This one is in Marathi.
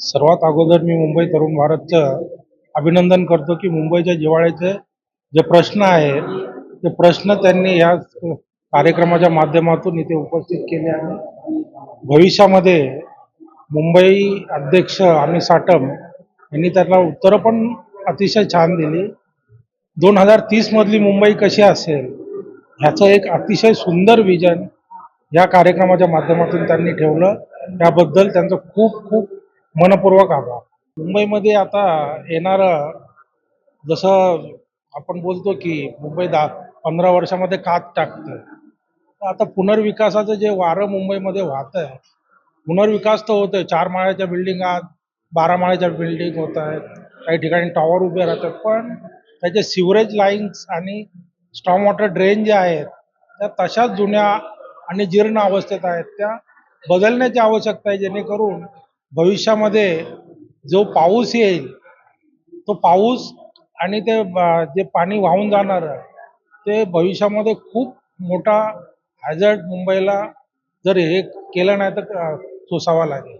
सर्वात अगोदर मी मुंबई तरुण भारतचं अभिनंदन करतो की मुंबईच्या जिव्हाळ्याचे जे प्रश्न आहे ते प्रश्न त्यांनी ह्या कार्यक्रमाच्या माध्यमातून इथे उपस्थित केले आहे भविष्यामध्ये मुंबई अध्यक्ष आणि साटम यांनी त्याला उत्तरं पण अतिशय छान दिली. दोन हजार तीसमधली मुंबई कशी असेल ह्याचं एक अतिशय सुंदर विजन या कार्यक्रमाच्या माध्यमातून त्यांनी ठेवलं. त्याबद्दल त्यांचं खूप खूप मनपूर्वक आभार मुंबईमध्ये आता येणारं जसं आपण बोलतो की मुंबई दहा पंधरा वर्षामध्ये कात टाकतं. आता पुनर्विकासाचं जे वारं मुंबईमध्ये वाहत आहे पुनर्विकास तर होतोय. चार माळ्याच्या बिल्डिंग आत बारा माळ्याच्या बिल्डिंग होत आहेत. काही ठिकाणी टॉवर उभे राहतात. पण त्याचे सिवरेज लाईन्स आणि स्टॉम वॉटर ड्रेन जे आहेत त्या तशाच जुन्या आणि जीर्ण अवस्थेत आहेत. त्या बदलण्याची आवश्यकता आहे जेणेकरून भविष्यामध्ये जो पाऊस येईल तो पाऊस आणि ते जे पाणी वाहून जाणार ते भविष्यामध्ये खूप मोठा हॅझर्ड मुंबईला जर हे केलं नाही तर सोसावा लागेल.